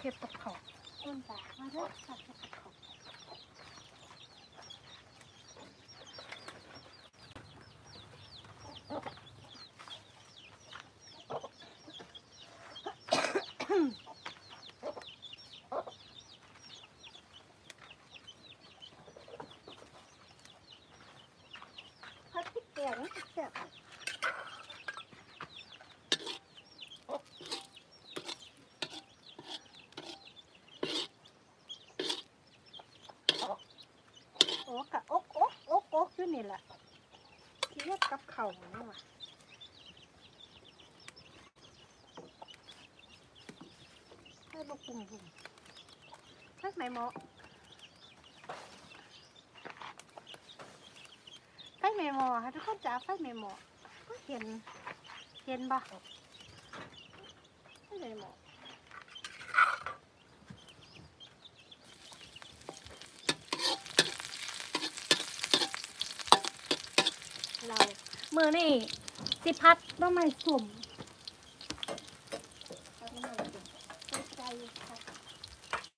เห็ดกับเขาต้นตามาเถอะผัดเห็ดกับเขาผัดพริกแกงแซ่บอ้กะอกอกอกอกอยู่ นี่แหละที่เฮ็ดกับเข่าวนี่ว่ะให้บกุ้งบุ่มให้ไหมหมอไฟแม่หมอค่ะทุกคนจ๋าไฟแม่หมอก็เห็น เห็นปะไฟแม่หมอเรา มือนี่สิพัดต้นไม้สุ่ม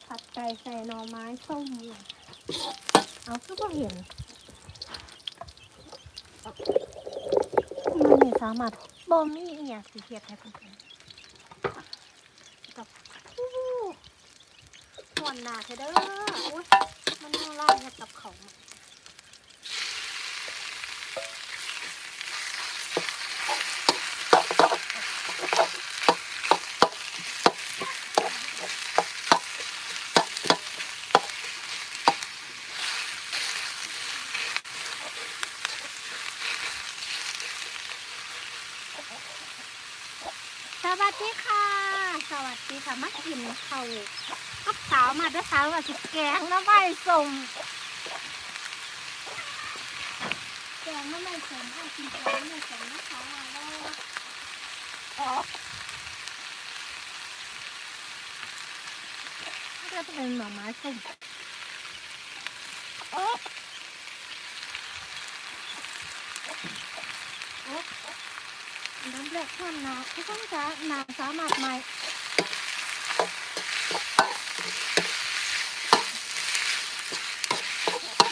ผัดไก่ใส่หน่อไม้ส้มเลยเอาคือบ่เห็นมันนี่สามารถบ่มีอีหยังสิเฮ็ดให้เพิ่นเห็นกับอู้หวนหน้าเธอเด้ออุ้ยมันน่ารักกับเขาวอะสวัสดีค่ะ สวัสดี ค่ะมากินเขากับสาวมาด้วยสาวว่าสิแกงน้ำใบสมแกงน้ำมันสมข้ากินแกงน้ำมันสมนะคะแล้วอ๋อก็จะเป็นหน่อไม้ส้มโอ๊ะโอ๊ะน้ำเล็กข้ามนาทุกคนจะนาสามารถใหม่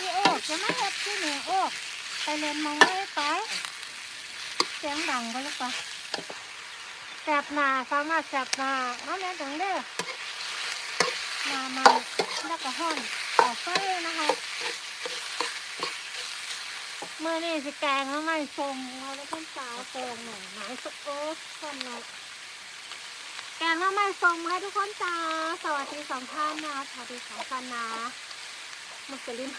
พี่โอ๊กจะมาเฮ็ดที่นี่โอ๊กไป เรียนมองไม่ไปเสียงดังไปแล้วปะแสบหนาสามารถแสบหนาน้ำแม่ถึงเด้อหนามันแล้วก็ห้อนต่อไฟนะคะเมื่อนี่สิแกงแล้วไม่ชมเราได้ต้นสาวแกงหน่อยไม้สุกโอ๊ตคนน่อยแกงแล้วไม่ชมให้ทุกคนจ้าสวัสดีสองท่านนะสวัสดีสองท่านนะมุสลิม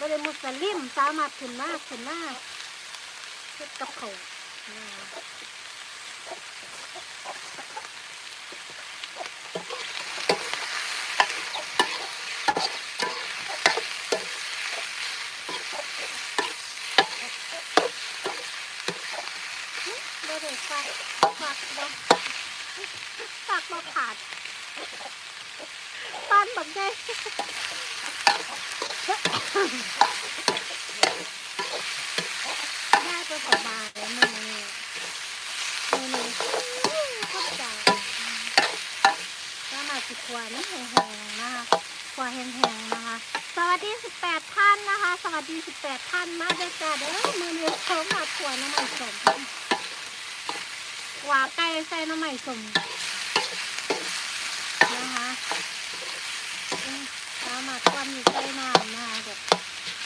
บริมุสลิมสามารถขึ้นมาขึ้นมาเฮ็ดกับเขาวนะบ่ได้ฝากฝากบ่ฝากบ่ขาดตอนแบบได้ ได้ไปประมาณแล้วมือนี้มือนี้เข้าใจก็มาสิขวานี่แห้งๆนะคะขวาแห้งๆนะคะ สวัสดี 18ท่านนะคะ สวัสดี 18ท่านมาเด้อจ้าเด้อมือเนี้เขามาขวาน้ำมันสมหวาไก่ใส่น้ำมันสมนะคะอืมสามารถความอยู่ใกล้น้ำนะคะเดี๋ยว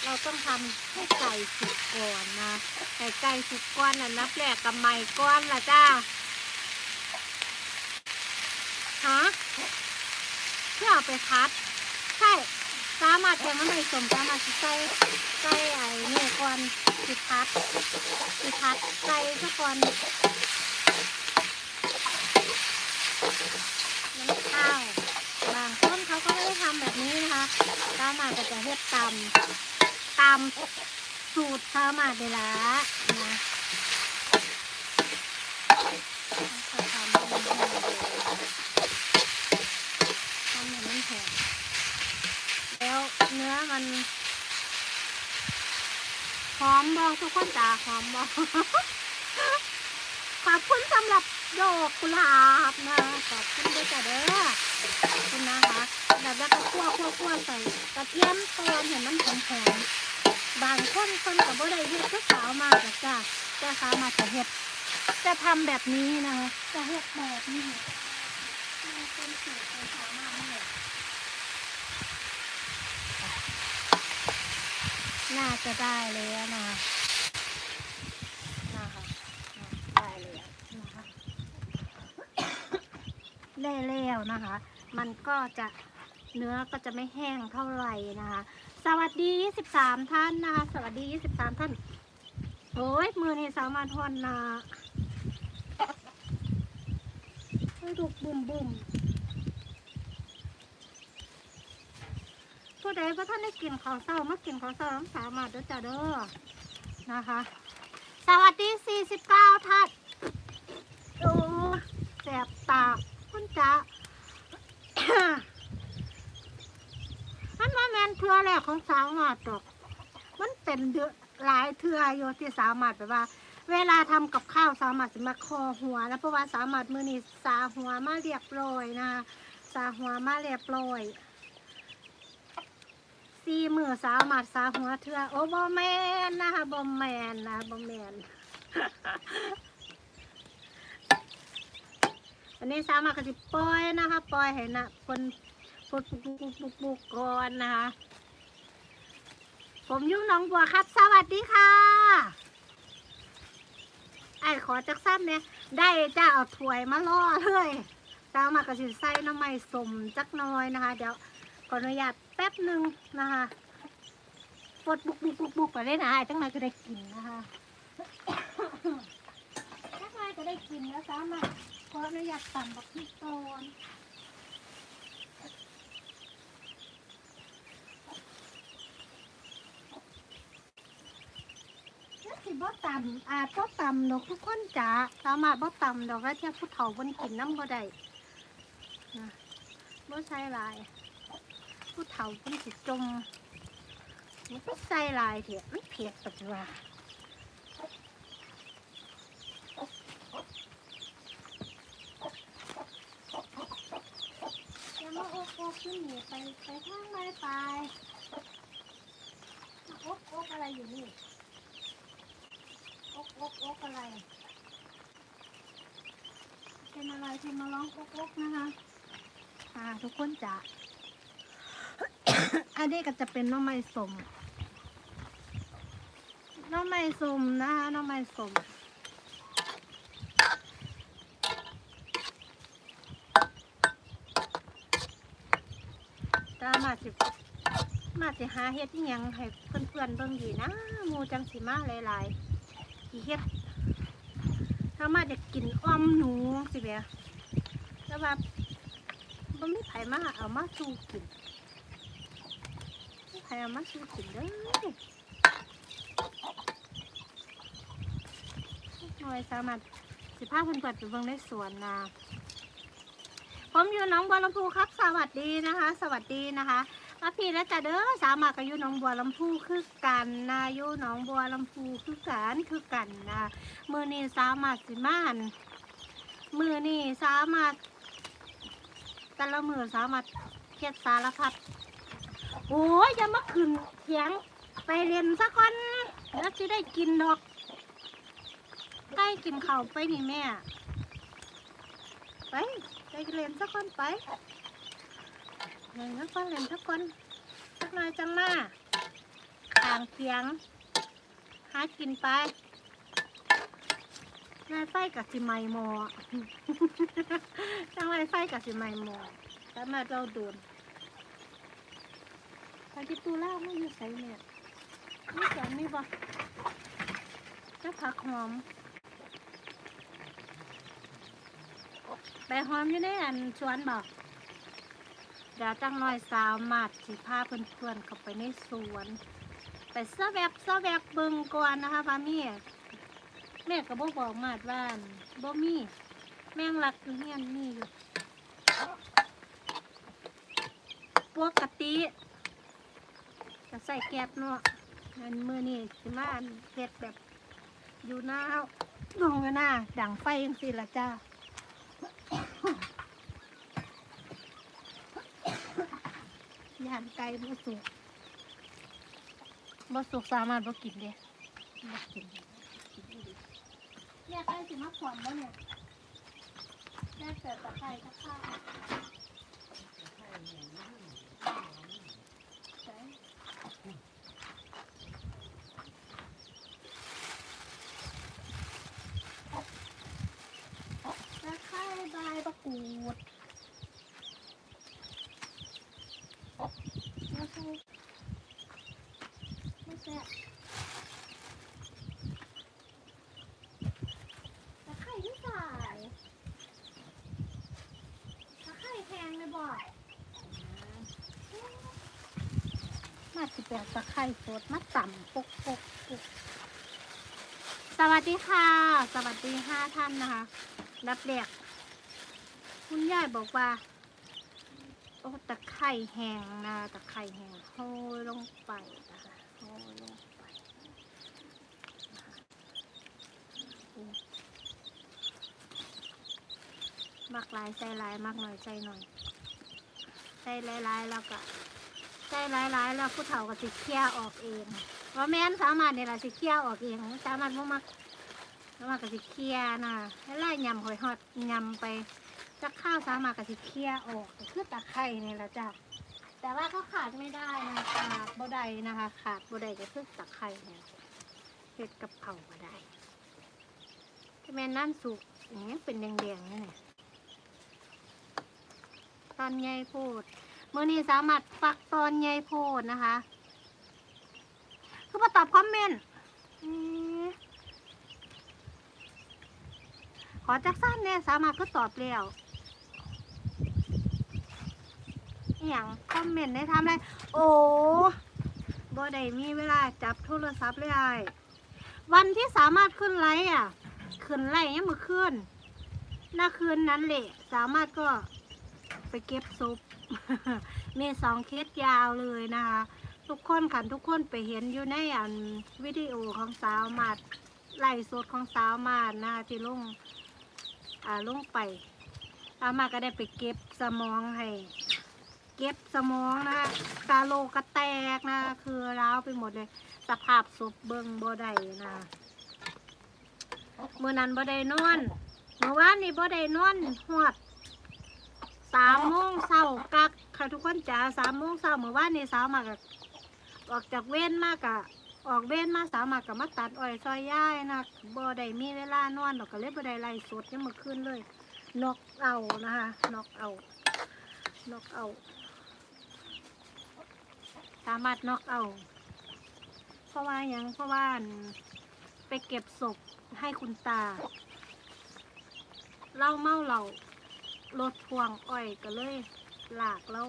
เราต้องทำให้ไก่สุกก่อนนะไก่ไก่สุกก่อนน่ะนับแรกกับไม้ก้อนละจ้าฮะเพื่อเอาไปคัดใช่สามารถแทงน้ำไม่สมสามารถสิใส่ใส่ไอ้นี่ก่อนสิคัดสิคัดใส่ซะก่อนน้ำข้าวบางคนเขาก็ไม่ได้ทำแบบนี้นะคะสามารถก็จะเฮ็ดตำตามสูตรสามารถเดละนะเขาทำให้มันแห้งเลยทำให้มันแห้งแล้วเนื้อมันหอมบอทุกคนจ๋าหอมบอขอบคุณสำหรับดอกกุหลาบนะขอบคุณด้วยจ้ะเด้อขอบคุณนะคะแบบแล้วก็คั่วคั่วคั่วใส่กระเทียมตอนเห็นมันหอมหอมๆบางคนคนกับบ่ได้เฮ็ดก็สาวมากจ้ะแต่สาวมากจะเฮ็ดจะทำแบบนี้นะคะจะเฮ็ดแบบนี้เป็นสูตรของสาวมากนี่แหละ น่าจะได้แล้วนะคะนะคะได้แล้วนะคะเล่แล้วนะคะ มันก็จะเนื้อก็จะไม่แห้งเท่าไหร่นะคะ สวัสดี 23 ท่านนะคะสวัสดี 23 ท่าน โอ้ยมือนี่สาวมาทอนนาดูบุ่มบุ่ม ผู้ใดว่าท่านได้กินข้าวเศร้ามากินข้าวเศร้าสาวมาเด้อจ้าเด้อนะคะ สวัสดี49ท่านโอ้แสบตาคุณจ๊ะมันมาแมนเทือแรกของสาวหมาดดอกมันเป็นเดือหลายเทืออยู่ที่สาวหมาดแบบว่า เวลาทำกับข้าวสาวหมาดจะมาคอหัวแล้วเพราะว่าสาวหมาดมือนี้สาหัวมาเรียบร้อยนะสาหัวมาเรียบร้อย ซีมือสาวหมาดสาหัวเทือโอ้บอแมนนะคะบอแมนนะบอแมนอันนี้สามารถกสิปล่อยนะคะปล่อยให้นะคนปุกปุกปุกปุกปุกปุกก่อนนะคะ ผมยุ่งน้องบัวครับ สวัสดีค่ะไอ้ขอจักซ้ำเนี่ยได้จ้าเอาถ้วยมาล่อเลยสามารถกสิใส่น้ำไม่สมจักน้อยนะคะ เดี๋ยว ขออนุญาตแป๊บหนึ่งนะคะปดบุกบุกบุกบุกไปได้นะไอ้ตั้งนานก็ได้กินนะคะถ้าใครก็ได้กินแล้วสามารถขออนุญาตต่ำบักพริกตอนแล้วสิบ่ต่ำอาบ่ต่ำดอกทุกคนจ๋าสามารถบ่ต่ำดอกแล้วเที่ยผู้เฒ่าบนกินน้ำบ่ได้นะบ่ใส่หลาย เฒ่าบนสิจมมันก็ใส่หลายเถอะมันเผ็ดปัจจุบันอย่ามาโอ๊กโอ๊กขึ้นหนีไปไปทางไหนไปโอ๊กโอ๊กอะไรอยู่นี่โอ๊กโอ๊กโอ๊กอะไรเป็นอะไรที่มาร้องโอ๊กโอ๊กนะคะอ่าทุกคนจะ อันนี้ก็จะเป็นน้องไม้สมน้องไม้สมนะคะน้องไม้สมตามาสิมาสิหาเฮ็ดอิหยังให้เพื่อนๆเบิ่งดีนะมูจังสิมาหลายๆอีเฮ็ดถ้ามาจะกินอ้อมหนูสิแหม่แต่ว่าบ่มีไผมาเอามาสู้กิน มีไผเอามาสู้กินเด้อหน่อยสามารถสิพาเพื่อนๆไปเบิ่งในสวนนาผมอยู่หนองบัวลำพูครับ สวัสดีนะคะ สวัสดีนะคะมาพี่และจ่าเด้อสามารถก็อยู่หนองบัวลำพูคือกันนะอยู่หนองบัวลำพูคือกันคือกันนะมือนี้สามารถสิมานมือนี้สามารถแต่ละมือสามารถเทียดสารพัด โอ้ยอย่ามาขึ้นเถียง ไปเรียนสักคนแล้วจะได้กินดอกใกล้กินข้าวไปนี่แม่ ไปไปเรียนสักคนไปเรียนสักคนเรียนสักคนสักหน่อยจังมาต่างเสียง หากินไปนายไฟกับสิไม่หมอจังไรไฟกับสิไม่หมอแต่มาเราโดน ไปที่ตูล่าไม่อยู่ใส่เนี่ยนี่สอนนี่บ่เจ้าผักหอมไปหอมอยู่ในอันสวนบอกเดี๋ยวจังน้อยสาวมาดสิพาเพื่อนๆเข้าไปในสวน ไปเสะแวบเสแวบบิ่งก่อนนะคะพามีแม่ก็บ่บอกมาดว่านบ่มีแม่งรักอยู่เฮียนมีอยู่ปกติ ก็ใส่แก๊สเนาะอันมือนี่สิมาอันเฮ็ดแบบ อยู่หน้าห้องอยู่หน้าดังไฟยังสิละจ้าย่านไก่บ่สุกบ่สุกสามารถบ่กินเด้บ่กเนี่ยไก่สิมาขวนบ่เนี่ยแม่เกิดจากไก่กับข้า กรูดไม่ใช่ไม่ใช่ตะไคร่ที่ใส่ตะไคร่แพงเลยบ่อยมาสิแปลตะไคร่สดมาต่ำปุกปุกปุกสวัสดีค่ะ สวัสดีห้าท่านนะคะ รับเรียก คุณยายบอกว่า โอ้ตะไคร่แห้งนะตะไคร่แห้งโห้ยลงไปนะคะโห้ยลงไปมักลายใจหลายมากหน่อยใจหน่อยใจหลายๆแล้วก็ใจหลายๆแล้วผู้เฒ่าก็สิเคลียร์ออกเองว่าแม่นสามารถเนี่ยละสิเคลียร์ออกเองสามารถบ่มักสามารถก็สิเคลียนะให้ไล่ยำหอยหอดยำไป จะข้าวสามากับสิเคลียออกคือตะไคร่นี่แหละจ้ะแต่ว่าก็ขาดไม่ได้นะขาดบ่ได้นะคะ ขาดบ่ได้ก็คือตะไคร่เนี่ยเห็ดกับเผาบ่ได้ที่แม่นนั่นสุกอย่างเงี้ยเป็นแดงๆนี่เนี่ยตอนใหญ่โพดเมื่อนี้สามารถฟักตอนใหญ่โพดนะคะคือมาตอบคอมเมนต์ขอจักสั้นเนี่ยสามารถก็ตอบแล้ว อย่างคอมเมนต์ได้ทำอะไรโอ้บ่ได้มีเวลาจับโทรศัพท์เลยอ้วันที่สามารถขึ้นไลฟ์อะ ขึ้นไลฟ์ยังมือขึ้นหน้าคืนนั้นแหละสามารถก็ไปเก็บซุปมีสองเคสยาวเลยนะคะ ทุกคนขันทุกคนไปเห็นอยู่ในอันวิดีโอของสาวมาดไล่สดของสาวมาดนะคะที่ลงอ่าลงไปสามาก็ได้ไปเก็บสมองให้ เก็บสมองนะคะกาโลกระแตกนะคะคือร้าวไปหมดเลย สภาพศพเบิงบ่ได้นะเมื่อนั้นบ่ได้นอน เมื่อวานนี้บ่ได้นอนหอดสามโมงเช้ากักค่ะทุกคนจ๋าสามโมงเช้าเมื่อวานนี้สาวมากะออกจากเว้นมากะออกเว้นมาสาวมากะมาตัดอ้อยซอยย่ายนะบ่ได้มีเวลานอนหรอกก็เลยบ่ได้ไล่สดยังเมื่อคืนเลยนกเอานะคะนกเอานกเอาามารถน็อกเอา เพราะว่ายังเพราะว่าไปเก็บศพให้คุณตาเล่าเมาเหล่ารถพวงอ้อยก็เลยหลากเล่า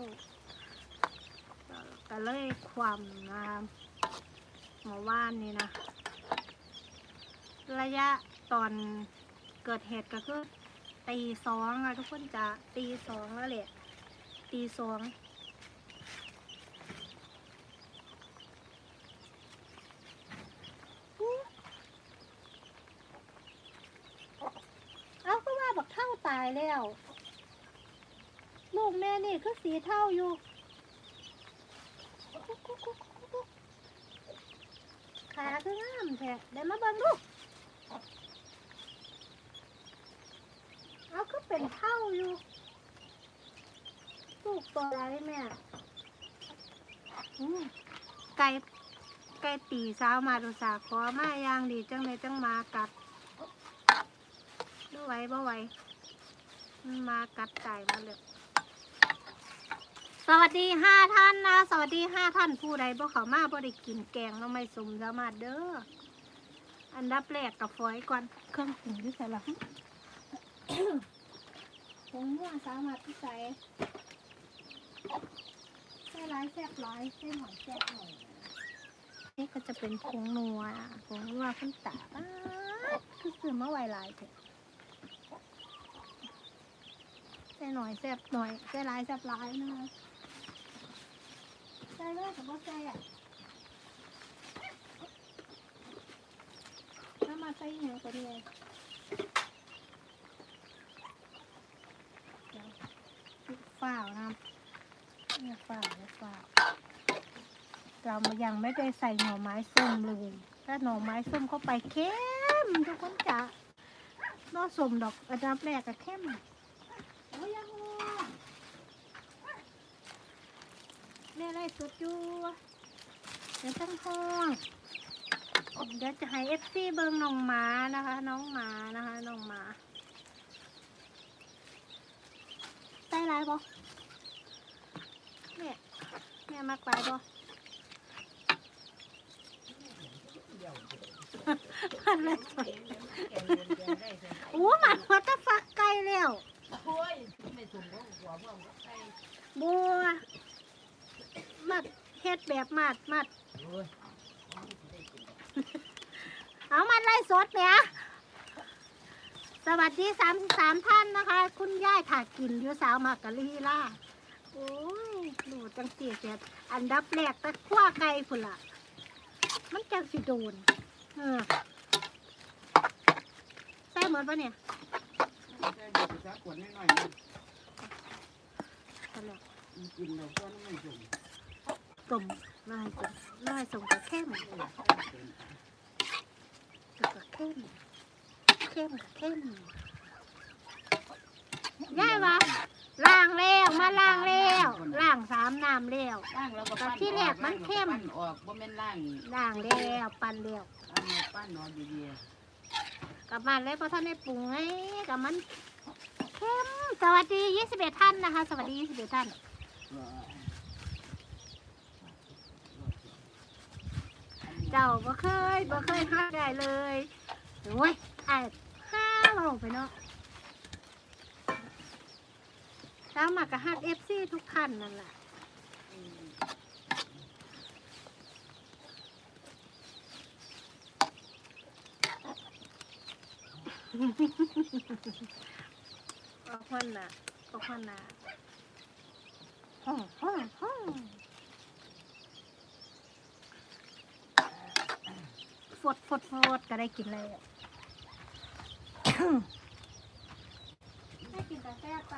ก็เลยความนะคะหมอว่านนี่นะ ระยะตอนเกิดเหตุก็คือตีสองอะทุกคนจะตีสองแล้วแหละตีสอง เอาก็ว่าบักเท่าตาย แล้ว ลูกแม่นี่คือสีเท่าอยู่ ขาคืองามแท้เดี๋ยวมาเบิ่งลูก เอาก็เป็นเท่าอยู่ ลูกตัวอะไรแม่อืมไก่ไก่ตีสาวมาดูสาขอมาย่างดีจังเลยจังมากัดบ่ไหวบ่ไหว มันมากัดไก่มาเลยสวัสดีห้าท่านนะสวัสดีห้าท่านผู้ใดบ่เขามาบ่ได้กินแกงน้องไม่สมสามารถเด้ออันดับแรกกับฝอยก่อนเครื่องปรุงที่ใส่ละผงนัวสามารถที่ใส่ใส่ร้ายแซ่บร้ายใส่หน่อยแซ่บหน่อยนี่ก็จะเป็นผงนัวผงนัวขึ้นตาป๊าดคือซื้อมาไวหลายเถอะ ใส่หน่อยแซ่บหน่อยใส่หลายแซ่บหลายนะคะใส่เลยแต่ว่าใส่อะถ้ามาใส่อหย่างก็ดีเดี๋ยวพริกฝ้าวนะครับเนี่ยฝาเนี่ยฝาเรายังไม่ได้ใส่หน่อไม้ส้มเลย ถ้าหน่อไม้ส้มเข้าไปเข้มทุกคนจะนอส้มดอกอันดับแรกก็เข้มโอ้ยยังหัว แม่ไล่สุดอยู่เดี๋ยวตั้งห้องเดี๋ยวจะให้เอฟซีเบิงน้องหมานะคะ น้องหมานะคะน้องหมาได้ไรบ่เนี่ยแม่มักไรบ่มันเลยสดโอ้หมันหัวตฟักไก่แล้วโอ้ยไม่สุ่มก็หัวบัว มัดเฮ็ดแบบมัดมัดโอ้ยเอามันไล่สดเนี่ยสวัสดีสามสามท่านนะคะ คุณย่ายถากินอยู่สาวมากกะลีล่าโอ้ยดูจังสีเสียอันดับแรกตะขั้วไก่พุ่นละมันจังสิโดน เออใส่เหมือนปะเนี่ยใส่ดูสักขวดน้อยๆนี่ตลกมันกินแล้วก็ไม่สุ่ม ต้มน้อยต้มน้อยส่งกระเข้มกระเข้มเข้มกระเข้มย่ายวะล่างแล้วมาล่างแล้วล่างสามน้ำแล้วล่างแล้วก็ปั้นที่แรกมันเข้มปั้นออกบ่แม่นล่างล่างแล้วปั่นแล้วอันนี้ปั้นออกดีๆกลับมาเลยเพราะท่านได้ปรุงไงกับมันเข้มสวัสดียี่สิบเอ็ดท่านนะคะ สวัสดียี่สิบเอ็ดท่าน เจ้าบ่เคยบ่เคยฮักได้เลยโอ้ยไอ้ห้าเราไปเนาะสาวมากกับฮักเอฟซีทุกท่านนั่นแหละก็คนน่ะก็คนน่ะฮ่องฮ่องฮ่อง ฟดฟดฟดก็ได้กินเลยอะได้กินแต่แซ่บไป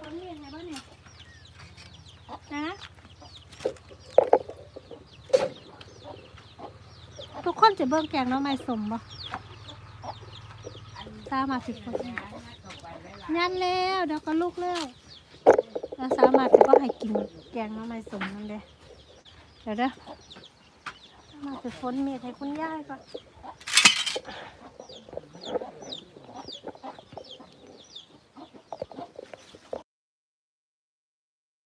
คนนี้ยังไงบ้านี่ยนะทุกคนจะเบิ่งแกงน้องไม้สมบ่ตามาสิบคนยันแล้วเดี๋ยวก็ลูกแล้วเราสามารถจะก็ให้กินแกงน้ำไมสมนั่นเด้เดี๋ยวเด้อมาสิฝนเมียให้คุณย่ายก่อน